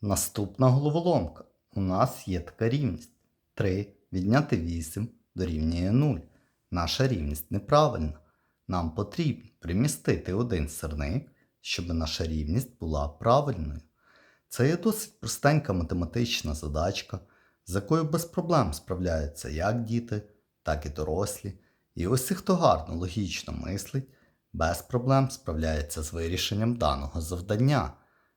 Наступна головоломка. У нас є така рівність. 3 відняти 8 дорівнює 0. Наша рівність неправильна. Нам потрібно примістити один сирник, щоб наша рівність була правильною. Це є досить простенька математична задачка, з якою без проблем справляються як діти, так і дорослі. І усі, хто гарно логічно мислить, без проблем справляється з вирішенням даного завдання.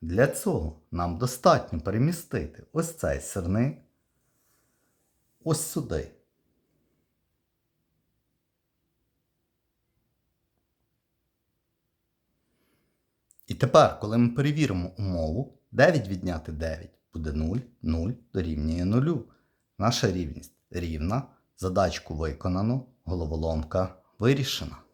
Для цього нам достатньо перемістити ось цей сирник ось сюди. І тепер, коли ми перевіримо умову, 9 відняти 9 буде 0, 0 дорівнює 0. Наша рівність рівна, задачку виконано, головоломка вирішена.